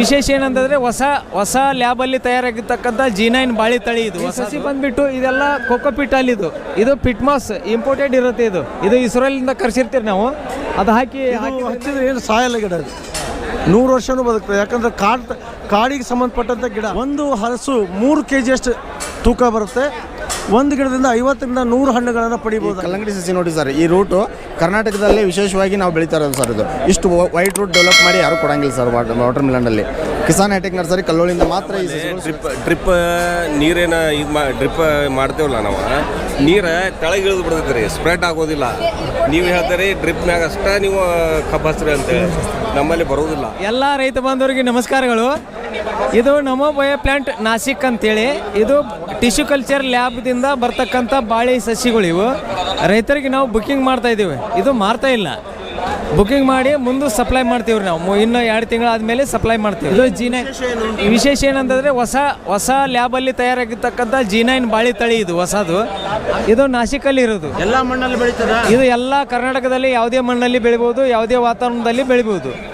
ವಿಶೇಷ ಏನಂತಂದ್ರೆ ಹೊಸ ಹೊಸ ಲ್ಯಾಬ್ ಅಲ್ಲಿ ತಯಾರಾಗಿರ್ತಕ್ಕಂಥ ಜಿನೈನ್ ಬಾಳಿ ತಳಿ ಇದು. ಸಸಿ ಬಂದ್ಬಿಟ್ಟು ಇದೆಲ್ಲ ಕೊಕೋಪಿಟ್ ಅಲ್ಲಿ ಇದು. ಇದು ಪಿಟ್ಮಾಸ್ ಇಂಪೋರ್ಟೆಡ್ ಇರುತ್ತೆ ಇದು. ಇದು ಇಸ್ರೋಲಿಂದ ಕರ್ಸಿರ್ತೀವಿ ನಾವು. ಅದು ಹಾಕಿ ಹಾಕಿ ಹಚ್ಚಿದ್ರೆ ಏನು ಸಾಯಲ್ಲ ಗಿಡ ಅದು ನೂರು ವರ್ಷನೂ ಬದುಕ್ತದೆ. ಯಾಕಂದ್ರೆ ಕಾಡ್ ಕಾಡಿಗೆ ಸಂಬಂಧಪಟ್ಟಂಥ ಗಿಡ. ಒಂದು ಹಲಸು ಮೂರು ಕೆ ಜಿಯಷ್ಟು ತೂಕ ಬರುತ್ತೆ. ಒಂದು ಗಿಡದಿಂದ ಐವತ್ತರಿಂದ ನೂರು ಹಣ್ಣುಗಳನ್ನು ಪಡಿಬೋದು. ಕಲ್ಲಂಗಡಿ ಸಸಿ ನೋಡಿ ಸರ್ ಈ ರೂಟು ಕರ್ನಾಟಕದಲ್ಲೇ ವಿಶೇಷವಾಗಿ ನಾವು ಬೆಳೀತಾ ಇರೋದು ಸರ್ ಇದು. ಇಷ್ಟು ವೈಟ್ ರೂಟ್ ಡೆವಲಪ್ ಮಾಡಿ ಯಾರು ಕೊಡಂಗಿಲ್ಲ ಸರ್ ವಾಟರ್ ಮಿಲನಲ್ಲಿ ಕಿಸಾನ್ ಹೈಟೆಕ್ ನರ್ಸರಿ ಕಲ್ಲೋಳಿಂದ ಮಾತ್ರ ಈ ಟ್ರಿಪ್ ಡ್ರಿಪ್ ಡ್ರಿಪ್ ನೀರೇನ ಇದು ಮಾ ಡ್ರಿಪ್ ಮಾಡ್ತೇವಲ್ಲ ನಾವು? ನೀರು ಕೆಳಗೆ ಇಳಿದು ಬಿಡ್ತೈತೆ ರೀ ಸ್ಪ್ರೆಡ್ ಆಗೋದಿಲ್ಲ. ನೀವು ಹೇಳ್ತೀರಿ ಡ್ರಿಪ್ನಾಗ ಅಷ್ಟೇ ನೀವು ಕಬ್ಬು ಹಸ್ರಿ ಅಂತೇಳಿ ನಮ್ಮಲ್ಲಿ ಬರೋದಿಲ್ಲ. ಎಲ್ಲ ರೈತ ಬಾಂಧವರಿಗೆ ನಮಸ್ಕಾರಗಳು. ಇದು ನಮೋ ಬಯೋ ಪ್ಲಾಂಟ್ ನಾಸಿಕ್ ಅಂತೇಳಿ. ಇದು ಟಿಶ್ಯೂ ಕಲ್ಚರ್ ಲ್ಯಾಬ್ದಿಂದ ಬರ್ತಕ್ಕಂಥ ಬಾಳೆ ಸಸಿಗಳು ಇವು. ರೈತರಿಗೆ ನಾವು ಬುಕ್ಕಿಂಗ್ ಮಾಡ್ತಾ ಇದ್ದೀವಿ. ಇದು ಮಾರ್ತಾ ಇಲ್ಲ. ಬುಕ್ಕಿಂಗ್ ಮಾಡಿ ಮುಂದೆ ಸಪ್ಲೈ ಮಾಡ್ತೀವಿ ನಾವು. ಮು- ಇನ್ನು ಎರಡು ತಿಂಗಳಾದಮೇಲೆ ಸಪ್ಲೈ ಮಾಡ್ತೀವಿ. ಇದು ಜಿ ನೈನ್ ವಿಶೇಷ ಏನಂತಂದ್ರೆ ಹೊಸ ಹೊಸ ಲ್ಯಾಬಲ್ಲಿ ತಯಾರಾಗಿರ್ತಕ್ಕಂಥ ಜಿ ಬಾಳೆ ಬಾಳಿ ತಳಿ ಇದು ಹೊಸದು. ಇದು ನಾಸಿಕಲ್ಲಿ ಇರೋದು. ಎಲ್ಲ ಮಣ್ಣಲ್ಲಿ ಬೆಳೀತದ? ಇದು ಎಲ್ಲ ಕರ್ನಾಟಕದಲ್ಲಿ ಯಾವುದೇ ಮಣ್ಣಲ್ಲಿ ಬೆಳಿಬೋದು ಯಾವುದೇ ವಾತಾವರಣದಲ್ಲಿ ಬೆಳಿಬೋದು.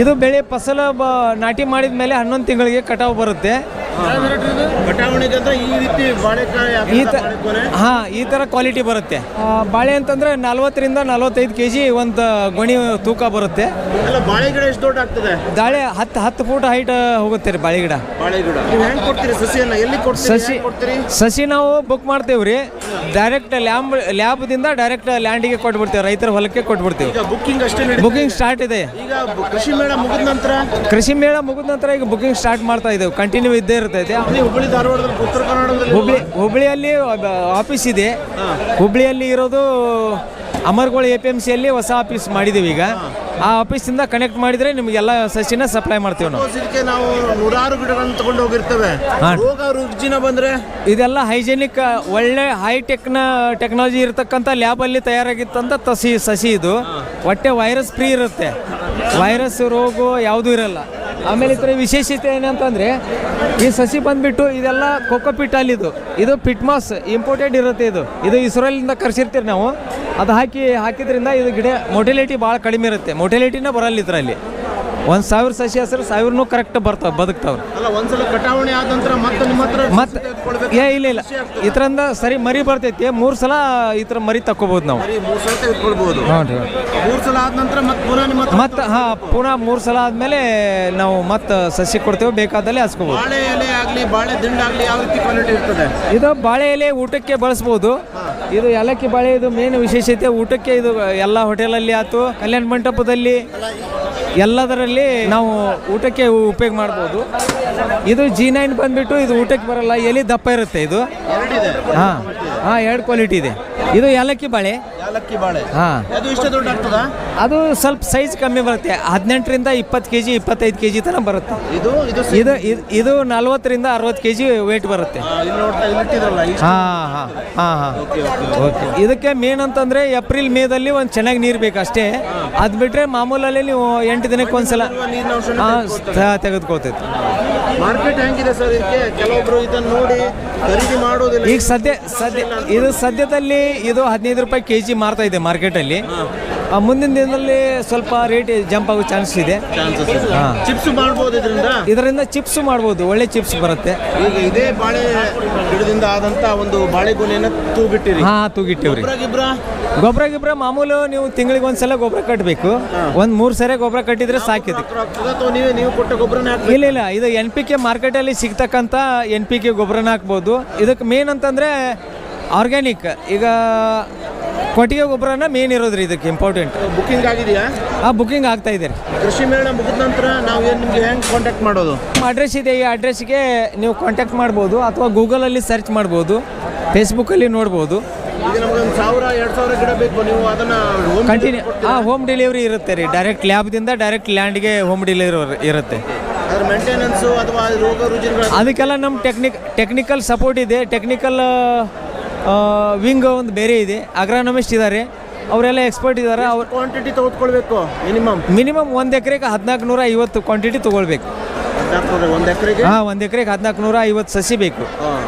ಇದು ಬೆಳೆ ಫಸಲ ಬ ನಾಟಿ ಮಾಡಿದ ಮೇಲೆ ಹನ್ನೊಂದು ತಿಂಗಳಿಗೆ ಕಟಾವು ಬರುತ್ತೆ. ಹಾ ಅಂದ್ರೆ ಈ ರೀತಿ ಬಾಳೆಕಾಯಿ ಈ ತ ಹಾಂ ಈ ಥರ ಕ್ವಾಲಿಟಿ ಬರುತ್ತೆ. ಬಾಳೆ ಅಂತಂದ್ರೆ ನಲ್ವತ್ತರಿಂದ ನಲ್ವತ್ತೈದು ಕೆಜಿ ಒಂದು ಗೊಣಿ ತೂಕ ಬರುತ್ತೆ. ಬಾಳೆ ಗಿಡ ಎಷ್ಟು ದೊಡ್ಡ ಆಗ್ತದೆ? ದಾಳೆ ಹತ್ತು ಹತ್ತು ಫೂಟ್ ಹೈಟ್ ಹೋಗುತ್ತೆ ರೀ ಬಾಳೆ ಗಿಡ. ಬಾಳೆ ಗಿಡ. ನೀವು ಹೆಂಗ್ ಕೊಡ್ತೀರಿ ಸಸಿಯನ್ನ? ಎಲ್ಲಿ ಕೊಡ್ತೀರಿ? ಸಸಿ ಕೊಡ್ತೀರಿ? ಸಸಿ ನಾವು ಬುಕ್ ಮಾಡ್ತೇವೆ ರೀ. ಡೈರೆಕ್ಟ್ ಲ್ಯಾಬ್ ಲ್ಯಾಬ್ದಿಂದ ಡೈರೆಕ್ಟ್ ಲ್ಯಾಂಡಿಗೆ ಕೊಟ್ಬಿಡ್ತೇವೆ. ರೈತರ ಹೊಲಕ್ಕೆ ಕೊಟ್ಬಿಡ್ತೇವೆ. ಬುಕಿಂಗ್ ಸ್ಟಾರ್ಟ್ ಇದೆ. ಈಗ ಕೃಷಿ ಮೇಳ ಮುಗಿದ ನಂತರ? ಕೃಷಿ ಮೇಳ ಮುಗಿದ ನಂತರ ಈಗ ಬುಕಿಂಗ್ ಸ್ಟಾರ್ಟ್ ಮಾಡ್ತಾ ಇದ್ದೇವೆ. ಕಂಟಿನ್ಯೂ ಇದ್ದೇ ಇರ್ತೈತೆ ಹುಬ್ಬಳ್ಳಿ ಧಾರವಾಡದಲ್ಲಿ ಉತ್ತರ ಕನ್ನಡದಲ್ಲಿ ಹುಬ್ಳಿ ಹುಬ್ಳಿಯಲ್ಲಿ ಆಫೀಸ್ ಇದೆ. ಹುಬ್ಳಿಯಲ್ಲಿ ಇರೋದು ಅಮರ್ಗೋಳ ಎ ಪಿ ಎಂ ಸಿಯಲ್ಲಿ ಹೊಸ ಆಫೀಸ್ ಮಾಡಿದ್ದೀವಿ ಈಗ. ಆ ಆಫೀಸಿಂದ ಕನೆಕ್ಟ್ ಮಾಡಿದರೆ ನಿಮಗೆಲ್ಲ ಸಸಿನ ಸಪ್ಲೈ ಮಾಡ್ತೀವಿ ನಾವು. ಇದಕ್ಕೆ ನಾವು ನೂರಾರು ಗಿಡಗಳನ್ನು ತಗೊಂಡು ಹೋಗಿರ್ತೇವೆ. ರೋಗ ರುಜಿನ ಬಂದ್ರೆ? ಇದೆಲ್ಲ ಹೈಜೆನಿಕ್ ಒಳ್ಳೆ ಹೈ ಟೆಕ್ನ ಟೆಕ್ನಾಲಜಿ ಇರತಕ್ಕಂಥ ಲ್ಯಾಬಲ್ಲಿ ತಯಾರಾಗಿತ್ತಂತ ತಸಿ ಸಸಿ ಇದು. ಹೊಟ್ಟೆ ವೈರಸ್ ಫ್ರೀ ಇರುತ್ತೆ. ವೈರಸ್ ರೋಗ ಯಾವುದೂ ಇರಲ್ಲ. ಆಮೇಲೆ ಇತರ ವಿಶೇಷತೆ ಏನಂತಂದರೆ, ಈ ಸಸಿ ಬಂದ್ಬಿಟ್ಟು ಇದೆಲ್ಲ ಕೊಕೋಪಿಟ್ ಅಲ್ಲಿ ಇದು. ಪಿಟ್ಮಾಸ್ ಇಂಪೋರ್ಟೆಡ್ ಇರುತ್ತೆ ಇದು. ಇದು ಇಸ್ರೋಲಿಂದ ಕರ್ಸಿರ್ತೀವಿ ನಾವು. ಅದು ಹಾಕಿ ಹಾಕಿದ್ರಿಂದ ಇದು ಗಿಡ ಮೊಟಿಲಿಟಿ ಭಾಳ ಕಡಿಮೆ ಇರುತ್ತೆ. ಮೊಟಿಲಿಟಿನೇ ಬರಲ್ಲ ಇದರಲ್ಲಿ. ಒಂದು ಸಾವಿರ ಸಸಿ ಹೆಸರು ಸಾವಿರನೂ ಕರೆಕ್ಟ್ ಬರ್ತಾವೆ ಬದುಕ್ತಾವ್ರು. ಅಲ್ಲ ಒಂದ್ಸಲ ಕಟಾವಣೆ ಆದ ನಂತರ ಮತ್ತೆ ನಿಮ್ಮ ಹತ್ರ ಮತ್ತೆ ಏ ಇಲ್ಲ ಇಲ್ಲ. ಇದ್ರಿಂದ ಸರಿ ಮರಿ ಬರ್ತೈತಿ ಮೂರು ಸಲ ಈ ಥರ ಮರಿ ತಕ್ಕೋಬೋದು ನಾವು. ಬರೀ ಮೂರು ಸಲ ತೆಗೆದುಕೊಳ್ಬಹುದು ಹ್ಞೂ ರೀ ಮೂರು ಸಲ ಆದ ನಂತರ ಮತ್ತೆ ಪುನಃ ನಿಮ್ಮ ಹತ್ರ ಮತ್ತು ಹಾಂ ಪುನಃ ಮೂರು ಸಲ ಆದಮೇಲೆ ನಾವು ಮತ್ತೆ ಸಸಿ ಕೊಡ್ತೇವೆ ಬೇಕಾದಲ್ಲಿ ಹಸ್ಕೋಬಹುದು ಬಾಳೆ ಎಲೆ ಆಗಲಿ ಬಾಳೆ ದಿಂಡ ಆಗಲಿ ಯಾವ ರೀತಿ ಕ್ವಾಲಿಟಿ ಇರ್ತದೆ? ಇದು ಬಾಳೆ ಎಲೆ ಊಟಕ್ಕೆ ಬಳಸ್ಬೋದು. ಇದು ಏಲಕ್ಕಿ ಬಾಳೆ ಇದು ಮೇನ್ ವಿಶೇಷತೆ. ಊಟಕ್ಕೆ ಇದು ಎಲ್ಲ ಹೋಟೆಲಲ್ಲಿ ಆಯ್ತು ಕಲ್ಯಾಣ ಮಂಟಪದಲ್ಲಿ. ಎಲ್ಲದರಲ್ಲಿ ನಾವು ಊಟಕ್ಕೆ ಉಪಯೋಗ ಮಾಡ್ಬೋದು. ಇದು ಜಿ ನೈನ್ ಬಂದ್ಬಿಟ್ಟು ಇದು ಊಟಕ್ಕೆ ಬರಲ್ಲ ಎಲ್ಲಿ ದಪ್ಪ ಇರುತ್ತೆ ಇದು. ಹಾಂ ಹಾಂ ಎರಡು ಕ್ವಾಲಿಟಿ ಇದೆ. ಇದು ಏಲಕ್ಕಿ ಬಾಳೆ. ಯಾಲಕ್ಕಿ ಬಾಳೆ. ಹಾಂ. ಅದು ಇಷ್ಟ ದೊಡ್ಡ ಆಗ್ತದ? ಅದು ಸ್ವಲ್ಪ ಸೈಜ್ ಕಮ್ಮಿ ಬರುತ್ತೆ. ಹದಿನೆಂಟರಿಂದ ಇಪ್ಪತ್ತು ಕೆ ಜಿ ಇಪ್ಪತ್ತೈದು ಕೆ ಜಿ ತನ ಬರುತ್ತೆ. ಇದು ಇದು ಇದು ಇದು- ಇದು ನಲ್ವತ್ತರಿಂದ ಅರವತ್ತು ಕೆ ಜಿ ವೇಟ್ ಬರುತ್ತೆ. ಆ, ಇಲ್ಲಿ ನೋಡ್ತಾ ಇಲ್ಲಿ ಇಟ್ಟಿದ್ರಲ್ಲ ಇಷ್ಟು ಹಾಂ ಹಾಂ ಹಾಂ ಹಾಂ. ಓಕೆ ಇದಕ್ಕೆ ಮೇನ್ ಅಂತಂದ್ರೆ ಏಪ್ರಿಲ್ ಮೇದಲ್ಲಿ ಒಂದು ಚೆನ್ನಾಗಿ ನೀರು ಬೇಕು ಅಷ್ಟೇ. ಅದು ಬಿಟ್ಟರೆ ಮಾಮೂಲಲ್ಲಿ ನೀವು ಎಂಟು ದಿನಕ್ಕೆ ಒಂದ್ಸಲ ನೀರಿನ ನೀರು ಹಾಂ ತೆಗೆದುಕೊಳ್ತೈತಿ ಮಾರ್ಕೆಟ್ ಹೆಂಗಿದೆ ಸರ್ ಇದಕ್ಕೆ? ಕೆಲವೊಬ್ರು ಇದನ್ನ ನೋಡಿ ಖರೀದಿ ಮಾಡೋದಿಲ್ಲ. ಈಗ ಸದ್ಯ ಸದ್ಯ ಇದು ಸದ್ಯದಲ್ಲಿ ಇದು ಹದಿನೈದು ರೂಪಾಯಿ ಕೆ ಜಿ ಮಾರ್ತಾ ಇದೆ ಮಾರ್ಕೆಟಲ್ಲಿ ಆ, ಮುಂದಿನ ದಿನದಲ್ಲಿ ಸ್ವಲ್ಪ ರೇಟ್ ಜಂಪ್ ಆಗೋ ಚಾನ್ಸ್ ಇದೆ. ಹಾಂ. ಚಿಪ್ಸ್ ಮಾಡ್ಬೋದು ಇದರಿಂದ? ಇದರಿಂದ ಚಿಪ್ಸ್ ಮಾಡ್ಬೋದು ಒಳ್ಳೆ ಚಿಪ್ಸ್ ಬರುತ್ತೆ. ಈಗ ಇದೇ ಬಾಳೆ ಗಿಡದಿಂದ ಆದಂತ ಒಂದು ಬಾಳೆಗೊನೆಯನ್ನ ತೂಗಿಟ್ಟಿರಿ. ಹಾ ತೂಗಿಟ್ಟಿವ್ರಿ. ಗೊಬ್ಬರ ಗಿಬ್ರ? ಗೊಬ್ಬರ ಗಿಬ್ಬರ ಮಾಮೂಲು ನೀವು ತಿಂಗಳಿಗೆ ಒಂದ್ಸಲ ಗೊಬ್ಬರ ಕಟ್ಟಬೇಕು ಒಂದು ಮೂರು ಸರಿ ಗೊಬ್ಬರ ಕಟ್ಟಿದ್ರೆ ಸಾಕಿದೆ. ಆಗ್ತದ ಅಥವಾ ನೀವೇ ನೀವು ಕೊಟ್ಟ ಗೊಬ್ಬರನೇ ಹಾಕ್ಬೇಕು? ಇಲ್ಲ ಇಲ್ಲ ಇದು ಎನ್ ಪಿ ಕೆ ಮಾರ್ಕೆಟಲ್ಲಿ ಸಿಗ್ತಕ್ಕಂಥ ಎನ್ ಪಿ ಕೆ ಗೊಬ್ಬರನ ಹಾಕ್ಬೋದು. ಇದಕ್ಕೆ ಮೇನ್ ಅಂತಂದರೆ ಆರ್ಗ್ಯಾನಿಕ್ ಈಗ ಕೊಟ್ಟಿಗೆ ಗೊಬ್ಬರನ ಮೇನ್ ಇರೋದ್ರಿ ಇದಕ್ಕೆ ಇಂಪಾರ್ಟೆಂಟ್ ಬುಕಿಂಗ್ ಆಗಿದೆಯಾ? ಆ ಬುಕಿಂಗ್ ಆಗ್ತಾ ಇದೆ ರೀ. ಕೃಷಿ ಮೇಳ ಮುಗಿದ ನಂತರ ನಾವು ಏನು ನಿಮಗೆ ಹೆಂಗೆ ಕಾಂಟ್ಯಾಕ್ಟ್ ಮಾಡೋದು? ಅಡ್ರೆಸ್ ಇದೆ ಈ ಅಡ್ರೆಸ್ಗೆ ನೀವು ಕಾಂಟ್ಯಾಕ್ಟ್ ಮಾಡ್ಬೋದು ಅಥವಾ ಗೂಗಲಲ್ಲಿ ಸರ್ಚ್ ಮಾಡ್ಬೋದು ಫೇಸ್ಬುಕ್ಕಲ್ಲಿ ನೋಡ್ಬೋದು. ಈಗ ನಮ್ಗೆ ಒಂದು ಸಾವಿರ ಎರಡು ಸಾವಿರ ಗಿಡ ಬೇಕು ನೀವು ಅದನ್ನ ಕಂಟಿನ್ಯೂ ಹಾಂ ಹೋಮ್ ಡೆಲಿವರಿ ಇರುತ್ತೆ ರೀ ಡೈರೆಕ್ಟ್ ಲ್ಯಾಬ್ದಿಂದ ಡೈರೆಕ್ಟ್ ಲ್ಯಾಂಡ್ಗೆ ಹೋಮ್ ಡೆಲಿವರಿ ಇರುತ್ತೆ. ಅದ್ರ ಮೇಂಟೆನೆನ್ಸು ಅಥವಾ ರೋಗ ರುಜಿನಗಳ ಅದಕ್ಕೆಲ್ಲ ನಮ್ಮ ಟೆಕ್ನಿಕ್ ಟೆಕ್ನಿಕಲ್ ಸಪೋರ್ಟ್ ಇದೆ. ಟೆಕ್ನಿಕಲ್ ವಿಂಗ್ ಒಂದು ಬೇರೆ ಇದೆ. ಅಗ್ರಾನಮಿಸ್ಟ್ ಇದ್ದಾರೆ ಅವರೆಲ್ಲ ಎಕ್ಸ್ಪರ್ಟ್ ಇದ್ದಾರೆ ಅವ್ರು ಕ್ವಾಂಟಿಟಿ ತೆಗೆದುಕೊಳ್ಬೇಕು ಮಿನಿಮಮ್ ಮಿನಿಮಮ್ ಒಂದು ಎಕರೆಗೆ ಹದಿನಾಲ್ಕು ನೂರ ಐವತ್ತು ಕ್ವಾಂಟಿಟಿ ತೊಗೊಳ್ಬೇಕು ಒಂದು ಎಕರೆಗೆ? ಹಾಂ ಒಂದು ಎಕರೆಗೆ ಹದಿನಾಲ್ಕು ನೂರ ಐವತ್ತು ಸಸಿ ಬೇಕು.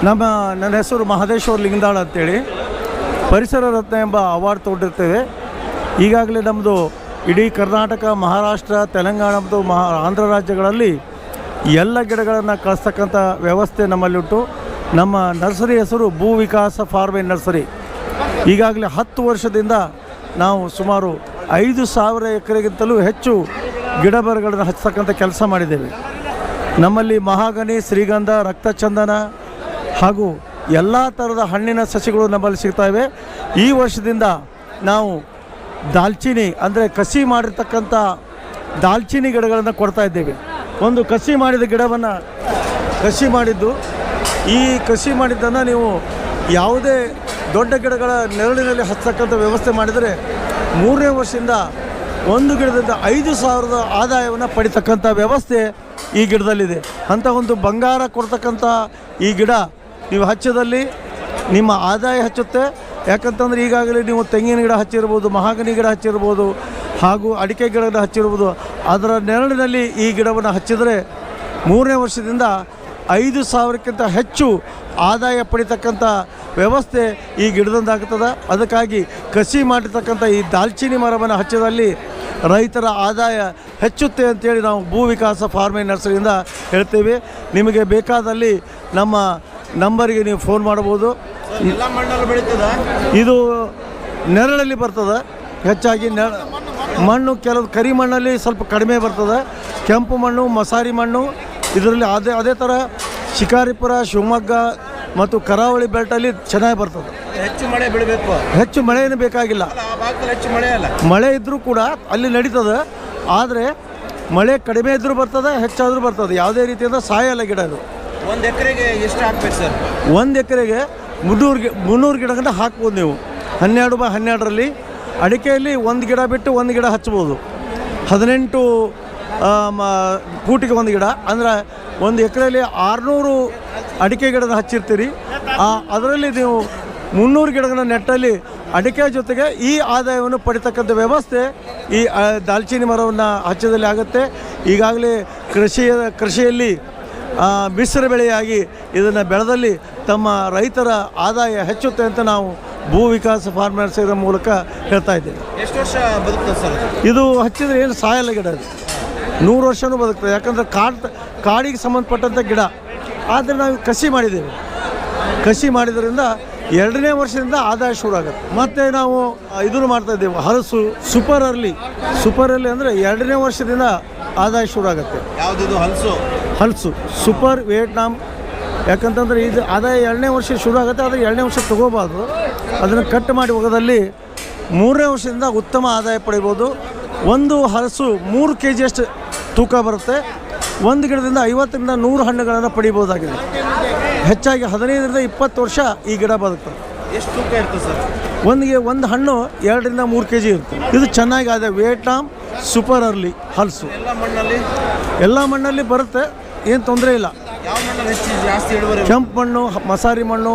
ನಮ್ಮ ನನ್ನ ಹೆಸರು ಮಹದೇಶ್ವರ್ ಲಿಂಗದಾಳ್ ಅಂತೇಳಿ. ಪರಿಸರ ರತ್ನ ಎಂಬ ಅವಾರ್ಡ್ ತೊಗೊಂಡಿರ್ತೇವೆ. ಈಗಾಗಲೇ ನಮ್ಮದು ಇಡೀ ಕರ್ನಾಟಕ ಮಹಾರಾಷ್ಟ್ರ ತೆಲಂಗಾಣ ಮತ್ತು ಮಹಾ ಆಂಧ್ರ ರಾಜ್ಯಗಳಲ್ಲಿ ಎಲ್ಲ ಗಿಡಗಳನ್ನು ಕಳಿಸ್ತಕ್ಕಂಥ ವ್ಯವಸ್ಥೆ ನಮ್ಮಲ್ಲಿಟ್ಟು ನಮ್ಮ ನರ್ಸರಿ ಹೆಸರು ಭೂ ವಿಕಾಸ ಫಾರ್ಮ್ ನರ್ಸರಿ. ಈಗಾಗಲೇ ಹತ್ತು ವರ್ಷದಿಂದ ನಾವು ಸುಮಾರು ಐದು ಸಾವಿರ ಎಕರೆಗಿಂತಲೂ ಹೆಚ್ಚು ಗಿಡ ಮರಗಳನ್ನು ಹಚ್ಚತಕ್ಕಂಥ ಕೆಲಸ ಮಾಡಿದ್ದೇವೆ. ನಮ್ಮಲ್ಲಿ ಮಹಾಗನಿ ಶ್ರೀಗಂಧ, ರಕ್ತಚಂದನ ಹಾಗೂ ಎಲ್ಲ ಥರದ ಹಣ್ಣಿನ ಸಸಿಗಳು ನಮ್ಮಲ್ಲಿ ಸಿಗ್ತಾಯಿವೆ ಈ ವರ್ಷದಿಂದ ನಾವು ದಾಲ್ಚಿನಿ, ಅಂದರೆ ಕಸಿ ಮಾಡಿರ್ತಕ್ಕಂಥ ದಾಲ್ಚಿನಿ ಗಿಡಗಳನ್ನು ಕೊಡ್ತಾ ಇದ್ದೇವೆ. ಒಂದು ಕಸಿ ಮಾಡಿದ ಗಿಡವನ್ನು ಕಸಿ ಮಾಡಿದ್ದು ಈ ಕಸಿ ಮಾಡಿದ್ದನ್ನು ನೀವು ಯಾವುದೇ ದೊಡ್ಡ ಗಿಡಗಳ ನೆರಳಿನಲ್ಲಿ ಹಚ್ಚತಕ್ಕಂಥ ವ್ಯವಸ್ಥೆ ಮಾಡಿದರೆ ಮೂರನೇ ವರ್ಷದಿಂದ ಒಂದು ಗಿಡದಿಂದ ಐದು ಸಾವಿರದ ಆದಾಯವನ್ನು ಪಡಿತಕ್ಕಂಥ ವ್ಯವಸ್ಥೆ ಈ ಗಿಡದಲ್ಲಿದೆ. ಅಂಥ ಒಂದು ಬಂಗಾರ ಕೊಡ್ತಕ್ಕಂಥ ಈ ಗಿಡ ನೀವು ಹಚ್ಚದಲ್ಲಿ ನಿಮ್ಮ ಆದಾಯ ಹಚ್ಚುತ್ತೆ. ಯಾಕಂತಂದರೆ ಈಗಾಗಲೇ ನೀವು ತೆಂಗಿನ ಗಿಡ ಹಚ್ಚಿರ್ಬೋದು, ಮಹಾಗನಿ ಗಿಡ ಹಚ್ಚಿರ್ಬೋದು, ಹಾಗೂ ಅಡಿಕೆ ಗಿಡನ ಹಚ್ಚಿರ್ಬೋದು. ಅದರ ನೆರಳಿನಲ್ಲಿ ಈ ಗಿಡವನ್ನು ಹಚ್ಚಿದರೆ ಮೂರನೇ ವರ್ಷದಿಂದ ಐದು ಸಾವಿರಕ್ಕಿಂತ ಹೆಚ್ಚು ಆದಾಯ ಪಡಿತಕ್ಕಂಥ ವ್ಯವಸ್ಥೆ ಈ ಗಿಡದಂದಾಗ್ತದೆ. ಅದಕ್ಕಾಗಿ ಕಸಿ ಮಾಡಿರ್ತಕ್ಕಂಥ ಈ ದಾಲ್ಚಿನಿ ಮರವನ್ನು ಹಚ್ಚದಲ್ಲಿ ರೈತರ ಆದಾಯ ಹೆಚ್ಚುತ್ತೆ ಅಂತೇಳಿ ನಾವು ಭೂ ವಿಕಾಸ ಫಾರ್ಮಿಂಗ್ ನರ್ಸರಿಯಿಂದ ಹೇಳ್ತೇವೆ. ನಿಮಗೆ ಬೇಕಾದಲ್ಲಿ ನಮ್ಮ ನಂಬರಿಗೆ ನೀವು ಫೋನ್ ಮಾಡ್ಬೋದು ಎಲ್ಲ ಮಣ್ಣಲ್ಲಿ ಬೆಳೀತದ? ಇದು ನೆರಳಲ್ಲಿ ಬರ್ತದೆ. ಹೆಚ್ಚಾಗಿ ನೆರ ಮಣ್ಣು ಕೆಲವು ಕರಿ ಮಣ್ಣಲ್ಲಿ ಸ್ವಲ್ಪ ಕಡಿಮೆ ಬರ್ತದೆ. ಕೆಂಪು ಮಣ್ಣು ಮಸಾರಿ ಮಣ್ಣು ಇದರಲ್ಲಿ ಅದೇ ಅದೇ ಥರ ಶಿಕಾರಿಪುರ ಶಿವಮೊಗ್ಗ ಮತ್ತು ಕರಾವಳಿ ಬೆಲ್ಟಲ್ಲಿ ಚೆನ್ನಾಗಿ ಬರ್ತದೆ. ಹೆಚ್ಚು ಮಳೆ ಬೀಳಬೇಕು. ಹೆಚ್ಚು ಮಳೆ ಏನು ಬೇಕಾಗಿಲ್ಲ ಹೆಚ್ಚು ಮಳೆ ಅಲ್ಲ. ಮಳೆ ಇದ್ದರೂ ಕೂಡ ಅಲ್ಲಿ ನಡೀತದೆ. ಆದರೆ ಮಳೆ ಕಡಿಮೆ ಇದ್ದರೂ ಬರ್ತದೆ ಹೆಚ್ಚಾದರೂ ಬರ್ತದೆ. ಯಾವುದೇ ರೀತಿಯಿಂದ ಸಾಯಲ್ಲ ಗಿಡ ಇದು ಒಂದು ಎಕರೆಗೆ ಎಷ್ಟು ಹಾಕ್ಬೇಕು ಸರ್? ಒಂದು ಎಕರೆಗೆ ಮುನ್ನೂರು ಗಿ ಮುನ್ನೂರು ಗಿಡಗಂಟ ಹಾಕ್ಬೋದು ನೀವು. ಹನ್ನೆರಡು ಬೈ ಹನ್ನೆರಡರಲ್ಲಿ ಅಡಿಕೆಯಲ್ಲಿ ಒಂದು ಗಿಡ ಬಿಟ್ಟು ಒಂದು ಗಿಡ ಹಚ್ಬೋದು. ಹದಿನೆಂಟು ಫೂಟಿಗೆ ಒಂದು ಗಿಡ. ಅಂದರೆ ಒಂದು ಎಕರೆಯಲ್ಲಿ ಆರುನೂರು ಅಡಿಕೆ ಗಿಡನ ಹಚ್ಚಿರ್ತೀರಿ. ಅದರಲ್ಲಿ ನೀವು ಮುನ್ನೂರು ಗಿಡಗಳ ನೆಟ್ಟಲ್ಲಿ ಅಡಿಕೆ ಜೊತೆಗೆ ಈ ಆದಾಯವನ್ನು ಪಡಿತಕ್ಕಂಥ ವ್ಯವಸ್ಥೆ ಈ ದಾಲ್ಚಿನ್ನಿ ಮರವನ್ನು ಹಚ್ಚದಲ್ಲಿ ಆಗುತ್ತೆ. ಈಗಾಗಲೇ ಕೃಷಿಯ ಕೃಷಿಯಲ್ಲಿ ಮಿಶ್ರ ಬೆಳೆಯಾಗಿ ಇದನ್ನು ಬೆಳೆದಲ್ಲಿ ತಮ್ಮ ರೈತರ ಆದಾಯ ಹೆಚ್ಚುತ್ತೆ ಅಂತ ನಾವು ಭೂ ವಿಕಾಸ ಫಾರ್ಮರ್ಸ್ ಇದರ ಮೂಲಕ ಹೇಳ್ತಾ ಇದ್ದೇವೆ. ಎಷ್ಟು ವರ್ಷ ಬದುಕ್ತದೆ ಸರ್ ಇದು ಹಚ್ಚಿದ್ರೆ ಏನು ಸಾಯಲ್ಲ ಗಿಡ ನೂರು ವರ್ಷವೂ ಬದುಕ್ತದೆ. ಯಾಕಂದರೆ ಕಾಡ್ ಕಾಡಿಗೆ ಸಂಬಂಧಪಟ್ಟಂಥ ಗಿಡ. ಆದರೆ ನಾವು ಕಸಿ ಮಾಡಿದ್ದೇವೆ. ಕಸಿ ಮಾಡಿದ್ರಿಂದ ಎರಡನೇ ವರ್ಷದಿಂದ ಆದಾಯ ಶುರು ಆಗುತ್ತೆ ಮತ್ತು ನಾವು ಇದನ್ನು ಮಾಡ್ತಾ ಇದ್ದೇವೆ. ಹಲಸು ಸೂಪರ್ ಅರ್ಲಿ ಸೂಪರ್ ಅರ್ಲಿ ಅಂದರೆ ಎರಡನೇ ವರ್ಷದಿಂದ ಆದಾಯ ಶುರು ಆಗುತ್ತೆ ಯಾವುದಿದು? ಹಲಸು? ಹಲಸು. ಸೂಪರ್ ವಿಯೆಟ್ನಾಮ್ ಯಾಕಂತಂದರೆ ಇದು ಆದಾಯ ಎರಡನೇ ವರ್ಷ ಶುರು ಆಗುತ್ತೆ ಆದರೆ ಎರಡನೇ ವರ್ಷ ತಗೋಬಾರ್ದು. ಅದನ್ನು ಕಟ್ ಮಾಡಿ ಹೋಗೋದಲ್ಲಿ ಮೂರನೇ ವರ್ಷದಿಂದ ಉತ್ತಮ ಆದಾಯ ಪಡಿಬೋದು. ಒಂದು ಹಲಸು ಮೂರು ಕೆ ಜಿಯಷ್ಟು ತೂಕ ಬರುತ್ತೆ. ಒಂದು ಗಿಡದಿಂದ ಐವತ್ತರಿಂದ ನೂರು ಹಣ್ಣುಗಳನ್ನು ಪಡಿಬೋದಾಗಿದೆ ಹೆಚ್ಚಾಗಿ ಹದಿನೈದರಿಂದ ಇಪ್ಪತ್ತು ವರ್ಷ ಈ ಗಿಡ ಬದುಕ್ತದೆ ಎಷ್ಟು ತೂಕ ಇರ್ತದೆ ಸರ್? ಒಂದಿಗೆ ಒಂದು ಹಣ್ಣು ಎರಡರಿಂದ ಮೂರು ಕೆ ಜಿ ಇರುತ್ತೆ. ಇದು ಚೆನ್ನಾಗಿ ಅದೇ ವಿಯೆಟ್ನಾಮ್ ಸೂಪರ್ ಅರ್ಲಿ ಹಲ್ಸು. ಎಲ್ಲ ಮಣ್ಣಲ್ಲಿ? ಎಲ್ಲ ಮಣ್ಣಲ್ಲಿ ಬರುತ್ತೆ ಏನು ತೊಂದರೆ ಇಲ್ಲ. ಕೆಂಪು ಮಣ್ಣು ಮಸಾರಿ ಮಣ್ಣು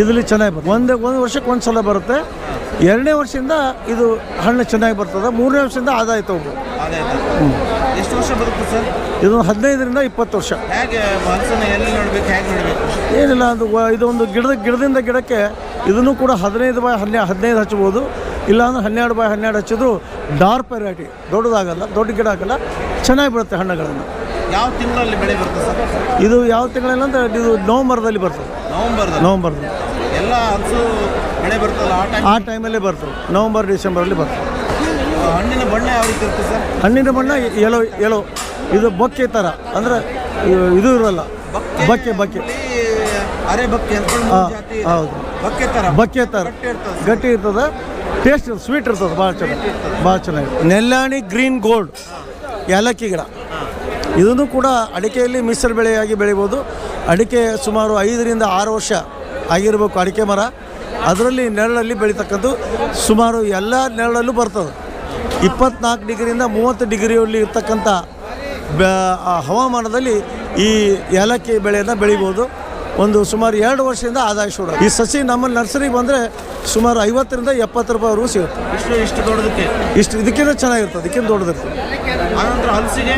ಇದರಲ್ಲಿ ಚೆನ್ನಾಗಿ ಬರುತ್ತೆ. ಒಂದೇ ಒಂದು ವರ್ಷಕ್ಕೆ ಒಂದು ಸಲ ಬರುತ್ತೆ. ಎರಡನೇ ವರ್ಷದಿಂದ ಇದು ಹಣ್ಣು ಚೆನ್ನಾಗಿ ಬರ್ತದೆ. ಮೂರನೇ ವರ್ಷದಿಂದ ಆದಾಯ ತಗೋಬೋದು. ಎಷ್ಟು ವರ್ಷ ಬರುತ್ತೆ ಸರ್? ಇದು ಹದಿನೈದರಿಂದ ಇಪ್ಪತ್ತು ವರ್ಷ. ಹೇಗೆ ಹಲಸನ್ನ ಎಲ್ಲಿ ನೋಡ್ಬೇಕು ಹೇಗೆ ನೋಡಬೇಕು? ಏನಿಲ್ಲ ಅದು ವ- ಇದೊಂದು ಗಿಡದ ಗಿಡದಿಂದ ಗಿಡಕ್ಕೆ ಇದನ್ನು ಕೂಡ ಹದಿನೈದು ಬಾಯ್ ಹನ್ನೆ ಹದಿನೈದು ಹಚ್ಬೋದು. ಇಲ್ಲಾಂದ್ರೆ ಹನ್ನೆರಡು ಬಾಯ್ ಹನ್ನೆರಡು ಹಚ್ಚಿದ್ರು ಡಾರ್ ವೆರೈಟಿ ದೊಡ್ಡದಾಗಲ್ಲ ದೊಡ್ಡ ಗಿಡ ಆಗಲ್ಲ ಚೆನ್ನಾಗಿ ಬರುತ್ತೆ ಹಣ್ಣುಗಳನ್ನು. ಯಾವ ತಿಂಗಳಲ್ಲಿ ಬೆಳೆ ಬರುತ್ತೆ ಸರ್? ಇದು ಯಾವ ತಿಂಗಳಲ್ಲಿ ಅಂದ್ರೆ ಇದು ನವಂಬರ್ದಲ್ಲಿ ಬರ್ತದೆ. ನವಂಬರ್ ನವಂಬರ್ದಲ್ಲಿ. ಎಲ್ಲ ಹಸು ಬೆಳೆ ಬರ್ತದೆ ಆ ಟೈಮ್ ಆ ಟೈಮಲ್ಲಿ ಬರ್ತದೆ. ನವಂಬರ್ ಡಿಸೆಂಬರಲ್ಲಿ ಬರ್ತದೆ. ಹಣ್ಣಿನ ಬಣ್ಣ ಯಾವ ರೀತಿ ಇರುತ್ತೆ ಸರ್? ಹಣ್ಣಿನ ಬಣ್ಣ ಎಲೋ ಎಲೋ ಇದು ಬೊಕ್ಕೆ ಥರ ಅಂದ್ರೆ ಇದು ಇರೋಲ್ಲ. ಬಕ್ಕೆ ಬಕ್ಕೆ ಅರೆ ಬಕ್ಕೆ ಅಂತ ಹೌದು. ಬಕ್ಕೆ ತರ. ಬಕ್ಕೆ ಥರ ಗಟ್ಟಿ ಇರ್ತದೆ. ಗಟ್ಟಿ ಇರ್ತದೆ. ಟೇಸ್ಟ್ ಸ್ವೀಟ್ ಇರ್ತದೆ ಭಾಳ ಚೆನ್ನಾಗಿ. ಭಾಳ ಚೆನ್ನಾಗಿ. ನೆಲ್ಲಾಣಿ ಗ್ರೀನ್ ಗೋಲ್ಡ್ ಏಲಕ್ಕಿ ಗಿಡ. ಇದನ್ನು ಕೂಡ ಅಡಿಕೆಯಲ್ಲಿ ಮಿಶ್ರ ಬೆಳೆಯಾಗಿ ಬೆಳಿಬೋದು. ಅಡಿಕೆ ಸುಮಾರು ಐದರಿಂದ ಆರು ವರ್ಷ ಆಗಿರಬೇಕು ಅಡಿಕೆ ಮರ. ಅದರಲ್ಲಿ ನೆರಳಲ್ಲಿ ಬೆಳೀತಕ್ಕಂಥ ಸುಮಾರು ಎಲ್ಲ ನೆರಳಲ್ಲೂ ಬರ್ತದೆ. ಇಪ್ಪತ್ನಾಲ್ಕು ಡಿಗ್ರಿಯಿಂದ ಮೂವತ್ತು ಡಿಗ್ರಿಯಲ್ಲಿ ಇರ್ತಕ್ಕಂಥ ಹವಾಮಾನದಲ್ಲಿ ಈ ಏಲಕ್ಕಿ ಬೆಳೆಯನ್ನು ಬೆಳಿಬೋದು. ಒಂದು ಸುಮಾರು ಎರಡು ವರ್ಷದಿಂದ ಆದಾಯ ಶುರು ಈ ಸಸಿ ನಮ್ಮ ನರ್ಸರಿಗೆ ಬಂದರೆ ಸುಮಾರು ಐವತ್ತರಿಂದ ಎಪ್ಪತ್ತು ರೂಪಾಯಿವರೆಗೂ ಸಿಗುತ್ತೆ. ಇಷ್ಟು ಇಷ್ಟು ದೊಡ್ಡದಕ್ಕೆ? ಇಷ್ಟು ಇದಕ್ಕಿಂತ ಚೆನ್ನಾಗಿರ್ತದೆ ಇದಕ್ಕಿಂತ ದೊಡ್ಡದಿರ್ತದೆ ಆನಂತರ ಹಲಸಿಗೆ?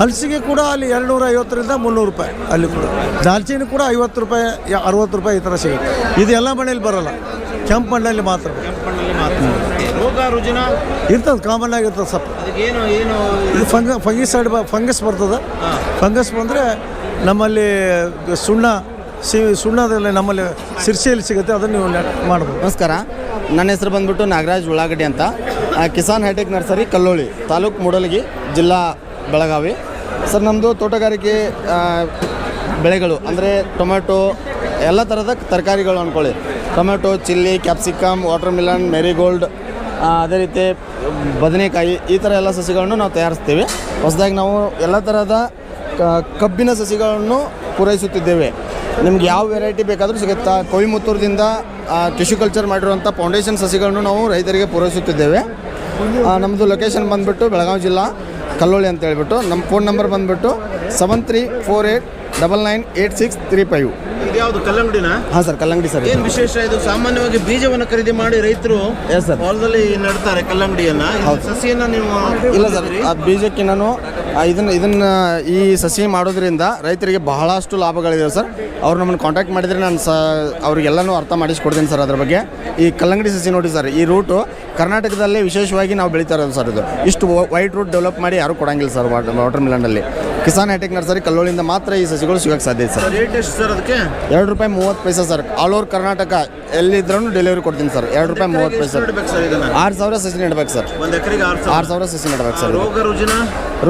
ಹಲಸಿಗೆ ಕೂಡ ಅಲ್ಲಿ ಎರಡುನೂರ ಐವತ್ತರಿಂದ ಮುನ್ನೂರು ರೂಪಾಯಿ ಅಲ್ಲಿ ಕೂಡ. ದಾಲ್ಚಿನ್ನಿ ಕೂಡ ಐವತ್ತು ರೂಪಾಯಿ ಅರವತ್ತು ರೂಪಾಯಿ ಈ ಥರ ಸಿಗುತ್ತೆ. ಇದು ಎಲ್ಲ ಮನೇಲಿ ಬರಲ್ಲ. ಕೆಂಪು ಮಣ್ಣಲ್ಲಿ ಮಾತ್ರ. ಕೆಂಪು ಮಾತ್ರ. ರೋಗ ರುಜಿನ? ಇರ್ತದೆ ಕಾಮನ್ ಆಗಿರ್ತದೆ ಸಪ್ ಏನು ಏನು? ಇದು ಫಂಗ ಫಂಗಿಸೈಡ್ ಫಂಗಸ್ ಬರ್ತದೆ. ಫಂಗಸ್ ಬಂದರೆ ನಮ್ಮಲ್ಲಿ ಸುಣ್ಣ ಸಿ ಸುಣ್ಣದಲ್ಲಿ ನಮ್ಮಲ್ಲಿ ಸಿರ್ಸಿಯಲ್ಲಿ ಸಿಗುತ್ತೆ ಅದನ್ನು ನೀವು ಮಾಡ್ಬೋದು. ನಮಸ್ಕಾರ. ನನ್ನ ಹೆಸರು ಬಂದ್ಬಿಟ್ಟು ನಾಗರಾಜ್ ಉಳ್ಳಾಗಡ್ಡಿ ಅಂತ. ಆ, Kisan hi tech nursery Kalloli taluk Mudalagi ಜಿಲ್ಲಾ ಬೆಳಗಾವಿ. ಸರ್ ನಮ್ಮದು ತೋಟಗಾರಿಕೆ ಬೆಳೆಗಳು ಅಂದರೆ ಟೊಮೆಟೊ ಎಲ್ಲ ಥರದ ತರಕಾರಿಗಳು ಅಂದ್ಕೊಳ್ಳಿ tomato, chilli, capsicum watermelon marigold ಅದೇ ರೀತಿ ಬದನೆಕಾಯಿ ಈ ಥರ ಎಲ್ಲ ಸಸಿಗಳನ್ನು ನಾವು ತಯಾರಿಸ್ತೀವಿ. ಹೊಸದಾಗಿ ನಾವು ಎಲ್ಲ ಥರದ ಕಬ್ಬಿನ ಸಸಿಗಳನ್ನು ಪೂರೈಸುತ್ತಿದ್ದೇವೆ. ನಿಮ್ಗೆ ಯಾವ ವೆರೈಟಿ ಬೇಕಾದರೂ ಸಿಗುತ್ತಾ? ಕೊಯಿಮುತ್ತೂರದಿಂದ ಟಿಶ್ಯೂ ಕಲ್ಚರ್ ಮಾಡಿರುವಂಥ ಫೌಂಡೇಶನ್ ಸಸಿಗಳನ್ನು ನಾವು ರೈತರಿಗೆ ಪೂರೈಸುತ್ತಿದ್ದೇವೆ. ನಮ್ಮದು ಲೊಕೇಶನ್ ಬಂದುಬಿಟ್ಟು ಬೆಳಗಾವಿ ಜಿಲ್ಲಾ, ಕಲ್ಲೋಳಿ ಅಂತ ಹೇಳ್ಬಿಟ್ಟು ನಮ್ಮ ಫೋನ್ ನಂಬರ್ ಬಂದುಬಿಟ್ಟು seven three four eight double nine eight six three five ಯಾವುದು? ಕಲ್ಲಂಗಡಿನ? ಹಾಂ ಸರ್ ಕಲ್ಲಂಗಡಿ ಸರ್ ಏನು ವಿಶೇಷ ಇದು? ಸಾಮಾನ್ಯವಾಗಿ ಬೀಜವನ್ನು ಖರೀದಿ ಮಾಡಿ ರೈತರು ಎಸ್ ಸರ್ ಹೊಲದಲ್ಲಿ ನೆಡ್ತಾರೆ ಕಲ್ಲಂಗಡಿಯನ್ನ. ಇದು ಸಸಿಯನ್ನ ನೀವು ಇಲ್ಲ ಸರ್ ಆ ಬೀಜಕ್ಕೆ ನಾನು ಆ, ಇದನ್ನ ಇದನ್ನ ಈ ಸಸಿ ಮಾಡೋದ್ರಿಂದ ರೈತರಿಗೆ ಬಹಳಷ್ಟು ಲಾಭಗಳಿದೆ ಸರ್. ಅವ್ರು ನಮ್ಮನ್ನು ಕಾಂಟ್ಯಾಕ್ಟ್ ಮಾಡಿದರೆ ನಾನು ಸ ಅವ್ರಿಗೆಲ್ಲನೂ ಅರ್ಥ ಮಾಡಿಸ್ಕೊಡ್ತೀನಿ ಸರ್ ಅದ್ರ ಬಗ್ಗೆ. ಈ ಕಲ್ಲಂಗಡಿ ಸಸಿ ನೋಡಿ ಸರ್ ಈ ರೂಟು ಕರ್ನಾಟಕದಲ್ಲೇ ವಿಶೇಷವಾಗಿ ನಾವು ಬೆಳೀತಾ ಇರೋದು ಸರ್ ಇದು. ಇಷ್ಟು ವೈಟ್ ರೂಟ್ ಡೆವಲಪ್ ಮಾಡಿ ಯಾರೂ ಕೊಡಂಗಿಲ್ಲ ಸರ್ ವಾಟರ್ ಮಿಲನ್ನಲ್ಲಿ ಕಿಸಾನ್ ಹೈಟೆಕ್ ನರ್ಸರಿ ಕಲ್ಲೋಳಿಂದ ಮಾತ್ರ ಈ ಸಸಿಗಳು ಸಿಗೋಕೆ ಸಾಧ್ಯ ಇದೆ ಸರ್. ರೇಟ್ ಎಷ್ಟು ಸರ್ ಅದಕ್ಕೆ? ಎರಡು ರೂಪಾಯಿ ಮೂವತ್ತು ಪೈಸೆ ಸರ್. ಆಲ್ ಓವರ್ ಕರ್ನಾಟಕ ಎಲ್ಲಿದ್ರೂ ಡೆಲಿವರಿ ಕೊಡ್ತೀನಿ ಸರ್. ಎರಡು ರೂಪಾಯಿ ಮೂವತ್ತು ಪೈಸೆ ಆರು ಸಾವಿರ ಸಸಿ ನೆಡ್ಬೇಕು ಸರ್. ಒಂದು ಎಕರೆಗೆ ಆರು ಸಾವಿರ? ಸಸಿ ನೆಡ್ಬೇಕು ಸರ್ ರೋಗ ರುಜಿನ?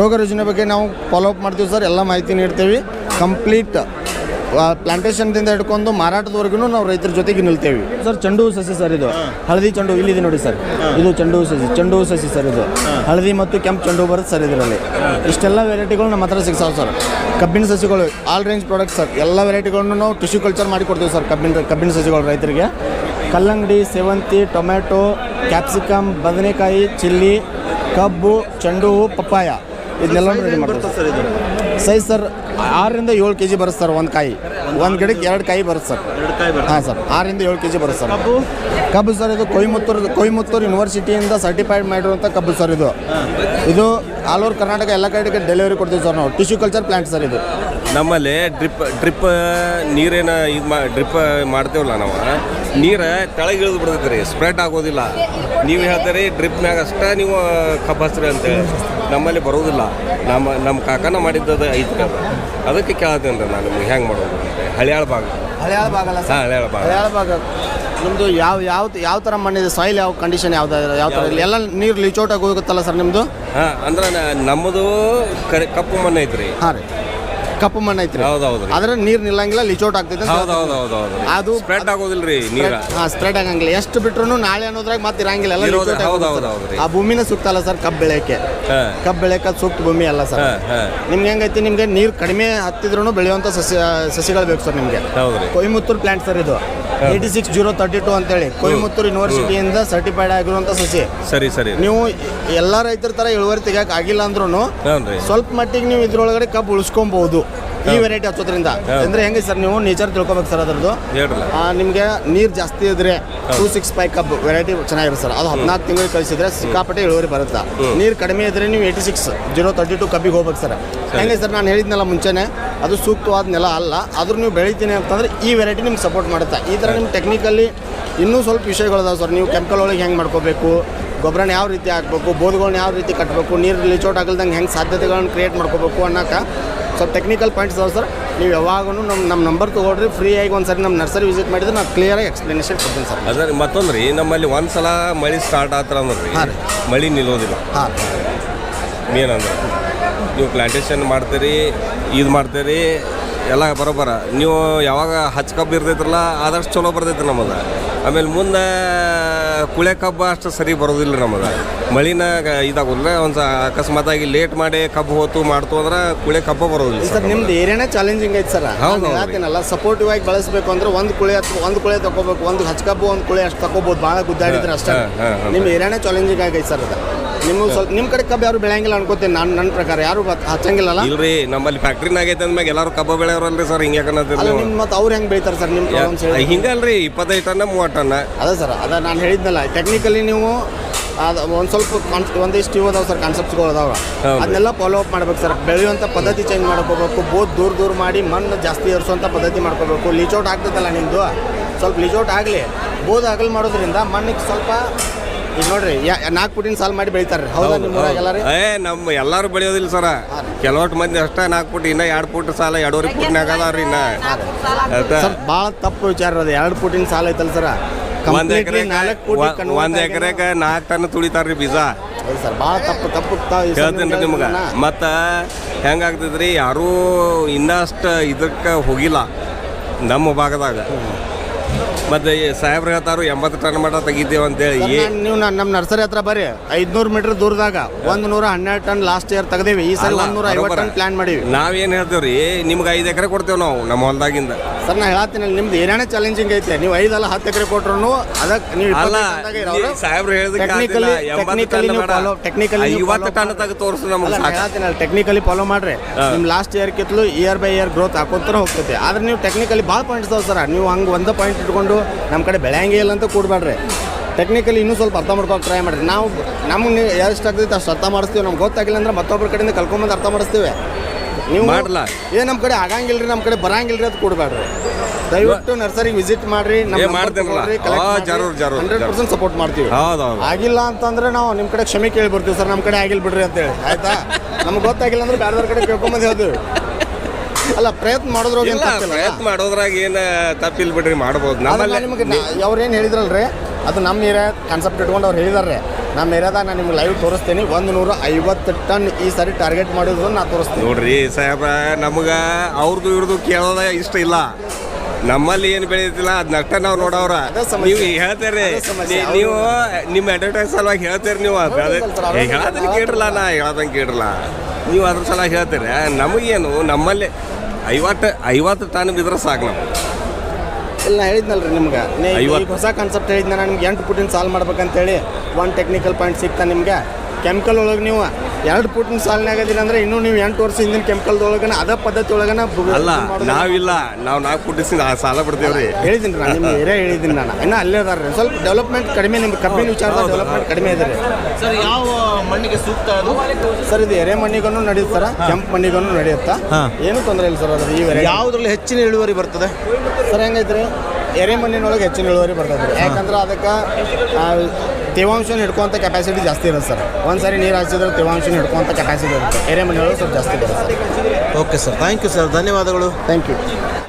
ರೋಗ ರುಜಿನ ಬಗ್ಗೆ ನಾವು ಫಾಲೋ ಅಪ್ ಮಾಡ್ತೀವಿ ಸರ್. ಎಲ್ಲ ಮಾಹಿತಿ ನೀಡ್ತೀವಿ. ಕಂಪ್ಲೀಟ್ ಪ್ಲಾಂಟೇಶನ್ದಿಂದ ಹಿಡ್ಕೊಂಡು ಮಾರಾಟದವರೆಗೂ ನಾವು ರೈತರ ಜೊತೆಗೆ ನಿಲ್ತೇವೆ. ಸರ್ ಚೆಂಡು ಹೂ ಸಸಿ ಸರ್ ಇದು. ಹಳದಿ ಚೆಂಡು ಇಲ್ಲಿದೆ ನೋಡಿ ಸರ್. ಇದು ಚೆಂಡು ಹೂ ಸಸಿ ಚೆಂಡು ಹೂ ಸಸಿ ಸರ್ ಇದು. ಹಳದಿ ಮತ್ತು ಕೆಂಪು ಚೆಂಡು ಹೂ ಬರುತ್ತೆ ಸರ್ ಇದರಲ್ಲಿ. ಇಷ್ಟೆಲ್ಲ ವೆರೈಟಿಗಳು ನಮ್ಮ ಹತ್ರ ಸಿಗ್ತಾವೆ ಸರ್. ಕಬ್ಬಿನ ಸಸಿಗಳು ಆಲ್ ರೇಂಜ್ ಪ್ರಾಡಕ್ಟ್ ಸರ್. ಎಲ್ಲ ವೆರೈಟಿಗಳನ್ನು ನಾವು ಟಿಶ್ಯೂ ಕಲ್ಚರ್ ಮಾಡಿ ಕೊಡ್ತೀವಿ ಸರ್ ಕಬ್ಬಿನ ಕಬ್ಬಿನ ಸಸಿಗಳು ರೈತರಿಗೆ. ಕಲ್ಲಂಗಡಿ ಸೇವಂತಿ ಟೊಮ್ಯಾಟೊ ಕ್ಯಾಪ್ಸಿಕಮ್ ಬದನೆಕಾಯಿ ಚಿಲ್ಲಿ ಕಬ್ಬು ಚೆಂಡು ಹೂ ಪಪ್ಪಾಯ. ಇದನ್ನೆಲ್ಲ ರೆಡಿ ಮಾಡ್ತೀವಿ ಸರ್. ಇದು ಸೈಜ್ ಸರ್ ಆರರಿಂದ ಏಳು ಕೆ ಜಿ ಬರುತ್ತೆ ಸರ್ ಒಂದು ಕಾಯಿ. ಒಂದು ಗಿಡಕ್ಕೆ ಎರಡು ಕಾಯಿ ಬರುತ್ತೆ ಸರ್. ಎರಡು ಕಾಯಿ ಬರ್ತದೆ ಹಾಂ ಸರ್ ಆರರಿಂದ ಏಳು ಕೆ ಜಿ ಬರುತ್ತೆ ಸರ್. ಕಬ್ಬು? ಕಬ್ಬು ಸರ್ ಇದು ಕೊಯಮತ್ತೂರು ಕೊಯಮತ್ತೂರು ಯೂನಿವರ್ಸಿಟಿಯಿಂದ ಸರ್ಟಿಫೈಡ್ ಮಾಡಿರುವಂಥ ಕಬ್ಬು ಸರ್ ಇದು. ಇದು ಆಲ್ ಓವರ್ ಕರ್ನಾಟಕ ಎಲ್ಲ ಕಡೆಗೆ ಡೆಲಿವರಿ ಕೊಡ್ತೀವಿ ಸರ್ ನಾವು. ಟಿಶ್ಯೂ ಕಲ್ಚರ್ ಪ್ಲಾಂಟ್ ಸರ್ ಇದು. ನಮ್ಮಲ್ಲಿ ಡ್ರಿಪ್ ಡ್ರಿಪ್ ನೀರೇನ ಇದು ಮಾ ಡ್ರಿಪ್ ಮಾಡ್ತೇವಲ್ಲ ನಾವು. ನೀರು ಕೆಳಗೆ ಇಳಿದು ಬಿಡ್ತೈತೆ ರೀ ಸ್ಪ್ರೆಡ್ ಆಗೋದಿಲ್ಲ. ನೀವು ಹೇಳ್ತೀರಿ ಡ್ರಿಪ್ನಾಗ ಅಷ್ಟೇ ನೀವು ಕಬ್ಬು ಹಸ್ರಿ ಅಂತೇಳಿ ನಮ್ಮಲ್ಲಿ ಬರೋದಿಲ್ಲ ನಮ್ಮ ನಮ್ಮ ಕಾಕನ ಮಾಡಿದ್ದದು ಐದು ಕಬ್ಬು ಅದಕ್ಕೆ ಕೇಳ್ತೀನಿ ರೀ ನಾನು ನಿಮ್ಗೆ ಹೆಂಗೆ ಮಾಡೋದು ಅಂತ. ಹಳಿಯಾಳ ಭಾಗ. ಹಳೆಯಾಳ ಸರ್? ಹಾಂ ಹಳಿಯಾಳ ಭಾಗ. ಹಳೆಯಾಳ ಭಾಗ. ನಿಮ್ಮದು ಯಾವ ಯಾವ ಯಾವ ಥರ ಮಣ್ಣಿದೆ? ಸಾಯಿಲ್ ಯಾವ ಕಂಡೀಷನ್ ಯಾವ್ದು ಯಾವ ಥರ ಇಲ್ಲ ಎಲ್ಲ ನೀರು ಲಿಚೋಟ್ ಆಗಿ ಹೋಗುತ್ತಲ್ಲ ಸರ್ ನಿಮ್ಮದು ಹಾಂ ಅಂದ್ರೆ ನಮ್ಮದು ಕರೆ ಕಪ್ಪು ಮಣ್ಣು ಐತ್ರಿ. ಹಾಂ ರೀ. ಕಪ್ಪು ಮಣ್ಣು ಐತ್ರಿ. ಹೌದು ಹೌದು ರೀ ಆದ್ರೆ ನೀರು ನಿಲ್ಲಂಗಿಲ್ಲ ಲಿಚೌಟ್ ಆಗ್ತೈತೆ ಅಂತ ಹೌದು ಹೌದು ಹೌದು ಹೌದು ಅದು ಸ್ಪ್ರೆಡ್ ಆಗೋದಿಲ್ಲ ರೀ ನೀರ. ಹಾ ಸ್ಪ್ರೆಡ್ ಆಗಂಗಿಲ್ಲ. ಎಷ್ಟು ಬಿಟ್ರು ನಾಳೆ ಅನ್ನೋದ್ರಾಗ ಮತ್ತೆ ಇರಂಗಿಲ್ಲ. ಎಲ್ಲ ಇರೋದು- ಹೌದು, ಹೌದು. ಆ ಭೂಮಿನ ಸೂಕ್ತಲ್ಲ ಸರ್ ಕಬ್ಬು ಬೆಳೆಯಕ್ಕೆ. ಹಾಂ. ಕಬ್ಬು ಬೆಳೆಯಕ್ಕೆ ಸೂಕ್ತ ಭೂಮಿ ಅಲ್ಲ ಸರ್. ಹಾಂ ಹಾಂ. ನಿಮ್ಗೆ ಹೆಂಗೈತಿ? ನಿಮ್ಗೆ ನೀರು ಕಡಿಮೆ ಹತ್ತಿದ್ರು ಬೆಳೆಯುವಂಥ ಸಸ್ಯ ಸಸಿಗಳು ಬೇಕು ಸರ್ ನಿಮಗೆ. ಕೊಯಮತ್ತೂರು ಪ್ಲಾಂಟ್ ಸರ್ ಇದು. Eighty six zero thirty two ಅಂತೇಳಿ ಕೊಯಮತ್ತೂರು ಯೂನಿವರ್ಸಿಟಿಯಿಂದ ಸರ್ಟಿಫೈಡ್ ಆಗಿರುವಂಥ ಸಸಿ. ಸರಿ ಸರಿ. ನೀವು ಎಲ್ಲ ರೈತರ ಥರ ಇಳುವರಿ ತೆಗಿಯಕ್ಕೆ ಆಗಿಲ್ಲ ಅಂದ್ರೂ ಸ್ವಲ್ಪ ಮಟ್ಟಿಗೆ ನೀವು ಇದ್ರೊಳಗಡೆ ಕಬ್ಬು ಉಳಿಸ್ಕೊಬಹುದು ಈ ವೆರೈಟಿ ಹಚ್ಚೋದ್ರಿಂದ. ಅಂದ್ರೆ ಹೆಂಗೆ ಸರ್ ನೀವು ನೇಚರ್ ತಿಳ್ಕೊಬೇಕು ಸರ್ ಅದರದ್ದು? ಹೇಳ್ರಲ್ಲ. ನಿಮಗೆ ನೀರು ಜಾಸ್ತಿ ಇದ್ರೆ two six five cup variety ಚೆನ್ನಾಗಿರುತ್ತೆ ಸರ್. ಅದು ಹದಿನಾಲ್ಕು ತಿಂಗಳಿಗೆ ಕಳಿಸಿದ್ರೆ ಸಿಕ್ಕಾಪಟ್ಟೆ ಇಳುವರಿ ಬರುತ್ತೆ. ನೀರು ಕಡಿಮೆ ಇದ್ರೆ ನೀವು eighty six zero thirty two ಕಬ್ಬಿಗೆ ಹೋಗ್ಬೇಕು ಸರ್. ಹೆಂಗೆ ಸರ್ ನಾನು ಹೇಳಿದ್ನಲ್ಲ ಮುಂಚೆನೆ ಅದು ಸೂಕ್ತವಾದ ನೆಲ ಅಲ್ಲ. ಆದ್ರೂ ನೀವು ಬೆಳಿತೀನಿ ಅಂತಂದ್ರೆ ಈ ವೆರೈಟಿ ನಿಮ್ಗೆ ಸಪೋರ್ಟ್ ಮಾಡುತ್ತೆ. ಈ ಥರ ನಿಮ್ಮ ಟೆಕ್ನಿಕಲಿ ಇನ್ನೂ ಸ್ವಲ್ಪ ವಿಷಯಗಳಿದಾವೆ ಸರ್. ನೀವು ಕೆಮಿಕಲ್ ಒಳಗೆ ಹೆಂಗೆ ಮಾಡ್ಕೋಬೇಕು ಗೊಬ್ಬರನ ಯಾವ ರೀತಿ ಹಾಕ್ಬೇಕು ಬೋದ್ಗಳನ್ನ ಯಾವ ರೀತಿ ಕಟ್ಟಬೇಕು ನೀರು ಲಿಚೋಟ್ ಆಗಲ್ದಂಗೆ ಹೆಂಗೆ ಸಾಧ್ಯತೆಗಳನ್ನು ಕ್ರಿಯೇಟ್ ಮಾಡ್ಕೋಬೇಕು ಅನ್ನೋಕೆ ಸ್ವಲ್ಪ ಟೆಕ್ನಿಕಲ್ ಪಾಯಿಂಟ್ಸ್ ಅದಾವೆ ಸರ್. ನೀವು ಯಾವಾಗೂ ನಮ್ಮ ನಮ್ಮ ನಂಬರ್ ತೊಗೊಳ್ರಿ ಫ್ರೀ ಆಗಿ ಒಂದು ಸರಿ ನಮ್ಮ ನರ್ಸರಿ ವಿಸಿಟ್ ಮಾಡಿದ್ರೆ ನಾನು ಕ್ಲಿಯರಾಗಿ ಎಕ್ಸ್ಪ್ಲನೇಷನ್ ಕೊಡ್ತೀನಿ ಸರ್. ಅದ ಮತ್ತೊಂದು ರೀ ನಮ್ಮಲ್ಲಿ ಒಂದು ಸಲ ಮಳೆ ಸ್ಟಾರ್ಟ್ ಆತ್ರ ಅಂದ್ರೆ. ಹಾಂ ರೀ. ಮಳೆ ನಿಲ್ಲೋದಿಲ್ಲ. ಹಾಂ ಮೇನ್ ಅಂದ್ರೆ ನೀವು ಪ್ಲಾಂಟೇಶನ್ ಮಾಡ್ತೀರಿ ಇದು ಮಾಡ್ತೀರಿ ಎಲ್ಲ ಬರೋಬರ ನೀವು ಯಾವಾಗ ಹಚ್ಚ ಕಬ್ಬು ಇರ್ತೈತ್ರಲ್ಲ ಆದಷ್ಟು ಚಲೋ ಬರ್ತೈತೆ ನಮ್ಮದು. ಆಮೇಲೆ ಮುಂದೆ ಕುಳೆ ಕಬ್ಬು ಅಷ್ಟು ಸರಿ ಬರೋದಿಲ್ಲ ನಮ್ಮದು. ಮಳಿನ ಇದಾಗೋದಿಲ್ಲ. ಒಂದು ಅಕಸ್ಮಾತಾಗಿ ಲೇಟ್ ಮಾಡಿ ಕಬ್ಬು ಹೋತು ಮಾಡ್ತು ಅಂದ್ರೆ ಕುಳೆ ಕಬ್ಬು ಬರೋದಿಲ್ಲ ಸರ್ ನಿಮ್ದು ಏರಿಯಾನೇ ಚಾಲೆಂಜಿಂಗ್ ಐತೆ ಸರ್. ಹೇಳ್ತೀನಲ್ಲ ಸಪೋರ್ಟಿವ್ ಆಗಿ ಬಳಸಬೇಕು ಅಂದ್ರೆ ಒಂದು ಕುಳೆ ಅಥವಾ ಒಂದು ಕುಳೆ ತಗೋಬೇಕು ಒಂದು ಹಚ್ಕಬ್ಬು ಒಂದು ಕುಳೆ ಅಷ್ಟು ತಗೋಬೋದು ಭಾಳ ಗುದ್ದಾಡಿದ್ರೆ ಅಷ್ಟೇ. ನಿಮ್ಮ ಏರಿಯಾನೇ ಚಾಲೆಂಜಿಂಗ್ ಆಗೈತೆ ಸರ್ ಅದು. ನಿಮ್ಮ ಸ್ವಲ್ಪ ನಿಮ್ಮ ಕಡೆ ಕಬ್ಬು ಯಾರು ಬೆಳೆಯಂಗಿಲ್ಲ ಅನ್ಕೋತೀನಿ ನಾನು ನನ್ನ ಪ್ರಕಾರ. ಯಾರು ಹಚ್ಚಂಗಿಲ್ಲ ಹಚ್ಚಂಗಿಲ್ಲಲ್ಲ? ರೀ ನಮ್ಮಲ್ಲಿ ಫ್ಯಾಕ್ಟ್ರಿನ ಆಗೈತೆ ಅಂದ್ಮ್ಯಾಗ ಎಲ್ಲರೂ ಕಬ್ಬು ಬೆಳೆಯೋರಲ್ರಿ ಸರ್ ಹಿಂಗೆ ಅಲ್ಲ ನಿಮ್ಮ ಮತ್ತು ಅವ್ರು ಹೆಂಗೆ ಬೆಳಿತಾರೆ ಸರ್ ನಿಮ್ಮ ಪ್ರಾಬ್ಲಮ್ಸ್ ಹೇಳಿ. ಹಿಂಗಲ್ರಿ ಇಪ್ಪತ್ತೈದು ಟನ್ನ ಮೂವತ್ತು ಟನ್ನ ಅದೇ ಸರ್ ಅದ ನಾನು ಹೇಳಿದ್ನಲ್ಲ ಟೆಕ್ನಿಕಲಿ ನೀವು ಅದು ಒಂದು ಸ್ವಲ್ಪ ಕಾನ್ ಒಂದಿಷ್ಟು ಇವು ಅದಾವೆ ಸರ್ ಕಾನ್ಸೆಪ್ಟ್ಗಳು ಅದಾವೆ. ಹೌದು. ಅದನ್ನೆಲ್ಲ ಫಾಲೋ ಅಪ್ ಮಾಡ್ಬೇಕು ಸರ್. ಬೆಳೆಯುವಂಥ ಪದ್ಧತಿ ಚೇಂಜ್ ಮಾಡ್ಕೋಬೇಕು ಬೋದ್ ದೂರ ದೂರ ಮಾಡಿ ಮಣ್ಣು ಜಾಸ್ತಿ ಏರಿಸುವಂಥ ಪದ್ಧತಿ ಮಾಡ್ಕೋಬೇಕು. ಲೀಚೌಟ್ ಆಗ್ತದಲ್ಲ ನಿಮ್ಮದು ಸ್ವಲ್ಪ ಲೀಚೌಟ್ ಆಗಲಿ. ಬೋದ್ ಅಗಲ್ ಮಾಡೋದ್ರಿಂದ ಮಣ್ಣಿಗೆ ಸ್ವಲ್ಪ ಈಗ ನೋಡ್ರಿ ಯಾ ನಾಲ್ಕು ಪುಟಿನ ಸಾಲ್ ಮಾಡಿ ಬೆಳಿತಾರೆ ಹೌದಾ ನಿಮ್ಮ ಏ ನಮ್ಮ ಎಲ್ಲಾರು ಬೆಳೆಯೋದಿಲ್ಲ ಸರ. ಕೆಲವಟ್ಟು ಮಂದಿ ಅಷ್ಟೇ ನಾಲ್ಕು ಫುಟ್ ಇನ್ನ ಎರಡು ಫುಟ್ ಸಾಲ ಎರಡೂವರೆ ಫುಟ್ನಾಗ ಅದಾವ್ರಿ ಇನ್ನ? ಸರ್ ಭಾಳ ತಪ್ಪು ವಿಚಾರ ಅದು. ಎರಡು ಫುಟಿನ ಸಾಲ ಐತಲ್ಲ ಸರ. ಒಂದ್ ಎಕರೆ ಒಂದ್ ಎಕರೆಗೆ ನಾಲ್ಕು ಟನ್ ತುಳಿತಾರ್ರಿ ಬೀಜ. ಸರ್ ಭಾಳ ತಪ್ಪು ತಪ್ಪು ಹೇಳ್ತೇನೆ ನಿಮ್ಗೆ. ಮತ್ತು ಹೆಂಗಾಗ್ತದ್ರಿ ಯಾರೂ ಇನ್ನಷ್ಟು ಇದಕ್ಕೆ ಹೋಗಿಲ್ಲ. ನಮ್ಮ ಭಾಗದಾಗ. ಮತ್ತು ಸಾಹೇಬ್ರ ಹೇಳ್ತಾರು ಎಂಬತ್ತು ಟನ್ ಮಟ ತೆಗಿತೀವಿ ಅಂತೇಳಿ. ಹೇಳಿ ನಾನ್- ನೀವು ನನ್ನ ನಮ್ಮ ನರ್ಸರಿ ಹತ್ರ ಬರ್ರಿ. ಐದ್ನೂರು ಮೀಟರ್ ದೂರದಾಗ ಒಂದು ನೂರ ಹನ್ನೆರಡು ಟನ್ ಲಾಸ್ಟ್ ಇಯರ್ ತೆಗ್ದೇವಿ. ಈ ಸಲ ಒಂದ್ ಒಂದು ನೂರ ಐವತ್ತು ಟನ್ ಪ್ಲಾನ್ ಮಾಡೀವಿ ನಾವೇನು ಹೇಳ್ತೇವ್ರಿ? ನಿಮ್ಗೆ ಐದು ಎಕರೆ ಕೊಡ್ತೇವೆ ನಾವು ನಮ್ಮ ಹೊಲ್ದಾಗಿಂದ. ಸರ್ ನಾ ಹೇಳತ್ತೀನಿ ನಿಮ್ದು ಏನೇನೇ ಚಾಲೆಂಜಿಂಗ್ ಐತೆ. ನೀವು ಐದಲ್ಲ ಹತ್ತು ಎಕರೆ ಕೊಟ್ರು ಅದಕ್ಕೆ ನೀವು ಅಲ್ಲ ಇಪ್ಪತ್ತೈದು ಸಾಹೇಬ್ರು ಟೆಕ್ನಿಕಲಿ ಟೆಕ್ನಿಕಲಿ ಫಾಲೋ ಟೆಕ್ನಿಕಲಿ ಐವತ್ತು ಟನ್ ತೆಗೆದು ತೋರಿಸು ನಮ್ಗೆ ಸಾಕು. ಟೆಕ್ನಿಕಲಿ ಫಾಲೋ ಮಾಡ್ರಿ. ನಿಮ್ ಲಾಸ್ಟ್ ಇಯರ್ ಕಿತ್ಲು ಇಯರ್ ಬೈ ಇಯರ್ ಗ್ರೋತ್ ಹಾಕೋತರ ಹೋಗ್ತೈತೆ. ಆದ್ರೆ ನೀವು ಟೆಕ್ನಿಕಲಿ ಭಾಳ ಪಾಯಿಂಟ್ಸ್ ಅದಾವ ಸರ್. ನೀವು ಹಂಗೆ ಒಂದು ಪಾಯಿಂಟ್ ಇಟ್ಕೊಂಡು ನಮ್ಮ ಕಡೆ ಬೆಳೆಯಂಗೆ ಇಲ್ಲ ಅಂತ ಕೂಡ್ಬೇಡ್ರಿ. ಟೆಕ್ನಿಕಲಿ ಇನ್ನೂ ಸ್ವಲ್ಪ ಅರ್ಥ ಮಾಡ್ಕೊಂಡು ಟ್ರೈ ಮಾಡ್ರಿ. ನಾವು ನಮ್ಗೆ ಎಷ್ಟು ಆಗ್ತೈತೆ ಅಷ್ಟು ಅರ್ಥ ಮಾಡಿಸ್ತೀವಿ. ನಮ್ಗೆ ಗೊತ್ತಾಗಿಲ್ಲ ಅಂದ್ರೆ ಮತ್ತೊಬ್ಬರ ಕಡೆಯಿಂದ ಕಲ್ಕೊಂಬಂದು ಅರ್ಥ ಮಾಡಿಸ್ತೀವಿ. ನೀವು ಮಾಡಲ್ಲ ಏ ನಮ್ಮ ಕಡೆ ಆಗಂಗಿಲ್ರಿ ನಮ್ಮ ಕಡೆ ಬರಂಗಿಲ್ರಿ ಅದು ಕೊಡಬೇಡ್ರಿ. ದಯವಿಟ್ಟು ನರ್ಸರಿಗೆ ವಿಸಿಟ್ ಮಾಡ್ರಿ ಏ, ಮಾಡ್ತೇನಲ್ಲ? ಆ, ಜರೂರ್, ಜರೂರ್, ಹಂಡ್ರೆಡ್ ಪರ್ಸೆಂಟ್ ಸಪೋರ್ಟ್ ಮಾಡ್ತೀವಿ. ಹೌದು ಹೌದು ಆಗಿಲ್ಲ ಅಂತಂದ್ರೆ ನಾವು ನಿಮ್ಮ ಕಡೆ ಕ್ಷಮೆ ಕೇಳಿ ಬರ್ತೀವಿ ಸರ್ ನಮ್ಮ ಕಡೆ ಆಗಿಲ್ಲ ಬಿಡ್ರಿ ಅಂತೇಳಿ. ಆಯ್ತಾ? ನಮ್ಗೆ ಗೊತ್ತಾಗಿಲ್ಲ ಅಂದ್ರೆ ಬೇರೆ ಬೇರೆ ಕಡೆ ಕೇಳ್ಕೊಂಬಂದು ಹೇಳ್ತೀವಿ ಅಲ್ಲ ಪ್ರಯತ್ನ ಮಾಡೋದ್ರೊಳಗೆ ಇಲ್ಲ ಪ್ರಯತ್ನ ಮಾಡೋದ್ರಾಗ ಏನು ತಪ್ಪಿಲ್ಲ ಬಿಡ್ರಿ ಮಾಡ್ಬೋದು. ನಮ್ಮಲ್ಲಿ. ನಿಮಗೆ ಅವ್ರೇನು ಹೇಳಿದ್ರಲ್ರಿ ಅದು ನಮ್ಮ ಏರಿಯಾ ಕಾನ್ಸೆಪ್ಟ್ ಇಟ್ಕೊಂಡು ಅವ್ರು ಹೇಳಿದಾರೆ ನಮ್ಮ ಏರಿಯಾದಾಗ ನಾನು ನಿಮ್ಗೆ ಲೈವ್ ತೋರಿಸ್ತೀನಿ. ಒಂದು ನೂರ ಐವತ್ತು ಟನ್ ಈ ಸರಿ ಟಾರ್ಗೆಟ್ ಮಾಡಿದ್ರು ನಾ ತೋರಿಸ್ತೀನಿ. ನೋಡ್ರಿ ಸಾಹೇಬ್ರ ನಮ್ಗೆ ಅವ್ರದ್ದು ಇವ್ರದ್ದು ಕೇಳೋದ ಇಷ್ಟ ಇಲ್ಲ. ನಮ್ಮಲ್ಲಿ ಏನು ಬೆಳೀತಿಲ್ಲ ಅದನ್ನಷ್ಟ ನಾವು ನೋಡೋರ ನೀವು ಹೇಳ್ತೀರಿ ನೀವು ನಿಮ್ಮ ಅಡ್ವರ್ಟೈಸ್ ಸಲುವಾಗಿ ಹೇಳ್ತೀರಿ ನೀವು. ಹೇಳ್ದಂಗೆ ಕೇಳ್ರಲ್ಲ ನಾ ಹೇಳ್ದಂಗೆ ಕೇಳ್ರಲ್ಲ. ನೀವು ಅದ್ರ ಸಲ ಹೇಳ್ತೀರಿ. ನಮಗೇನು ನಮ್ಮಲ್ಲಿ ಐವತ್ತು ಐವತ್ತು ಟನ್ ಬಿದ್ರೆ ಸಾಕು ನಾವು ಇಲ್ಲ ನಾ ರೀ ನಿಮ್ಗೆ ನೀ- ಐವತ್ತು. ಈಗ ಹೊಸ ಕಾನ್ಸೆಪ್ಟ್ ಹೇಳಿದ್ನ ನಿಮ್ಗೆ ಎಂಟು ಪುಟಿನ ಸಾಲ್ವ್ ಮಾಡ್ಬೇಕಂತೇಳಿ ಒನ್ ಟೆಕ್ನಿಕಲ್ ಪಾಯಿಂಟ್ ಸಿಗ್ತಾ ನಿಮ್ಗೆ ಕೆಮಿಕಲ್ ಒಳಗೆ ನೀವು ಎರಡು ಪುಟ್ಟಿನ ಸಾಲ್ನಾಗ ಅದೀರ ಅಂದ್ರೆ ಇನ್ನೂ ನೀವು ಎಂಟು ವರ್ಷ ಹಿಂದಿನ ಕೆಮಿಕಲ್ದೊಳಗನ ಅದ ಪದ್ಧತಿ ಒಳಗನ ಬು- ಅಲ್ಲ ಮಾಡೋದು- ನಾವಿಲ್ಲ. ನಾವು ನಾಲ್ಕು ಆ ಸಾಲ ಬಿಡ್ತೀವ್ರಿ. ಹೇಳಿದ್ದೀನಿ ನಾನು ನಿಮ್ಗೆ ಏರಿಯಾ ಹೇಳಿದ್ದೀನಿ ನಾನು. ಇನ್ನು ಅಲ್ಲೇ ಅದಾರ ಸ್ವಲ್ಪ ಡೆವಲಪ್ಮೆಂಟ್ ಕಡಿಮೆ ನಿಮ್ಮ ಕಬ್ಬಿನ ವಿಚಾರದಾಗ ಡೆವಲಪ್ಮೆಂಟ್ ಕಡಿಮೆ ಇದೆ ರೀ. ಸರ್ ಯಾವ ಮಣ್ಣಿಗೆ ಸೂಕ್ತ ಅದು? ಸರ್ ಇದು ಎರೆ ಮಣ್ಣಿಗೂ ನಡೆಯುತ್ತೆ ಸರ್. ಕೆಂಪು ಮಣ್ಣಿಗೂ ನಡೆಯುತ್ತಾ? ಏನು ತೊಂದರೆ ಇಲ್ಲ ಸರ್ ಅದ್ರ ಈ ಯಾವುದ್ರಲ್ಲಿ ಹೆಚ್ಚಿನ ಇಳುವರಿ ಬರ್ತದೆ? ಸರ್ ಹೆಂಗೈತ್ರಿ ಎರೆ ಮಣ್ಣಿನೊಳಗೆ ಹೆಚ್ಚಿನ ಇಳುವರಿ ಬರ್ತದೆ ರೀ. ಯಾಕಂದ್ರೆ ಅದಕ್ಕೆ ಆ, ತೇವಾಂಶನ ಹಿಡ್ಕೊಂಥ ಕೆಪಾಸಿಟಿ ಜಾಸ್ತಿ ಇರುತ್ತೆ ಸರ್. ಒಂದು ಸಾರಿ ನೀರು ಹಾಸಿದ್ರೆ ತೇವಾಂಶನ ಹಿಡ್ಕೊಂಥ ಕೆಪಾಸಿಟಿ ಇರುತ್ತೆ. ಎರೆ ಮನೆಯವರು ಸ್ವಲ್ಪ ಜಾಸ್ತಿ ಬರುತ್ತೆ okay sir thank you sir ಧನ್ಯವಾದಗಳು. Thank you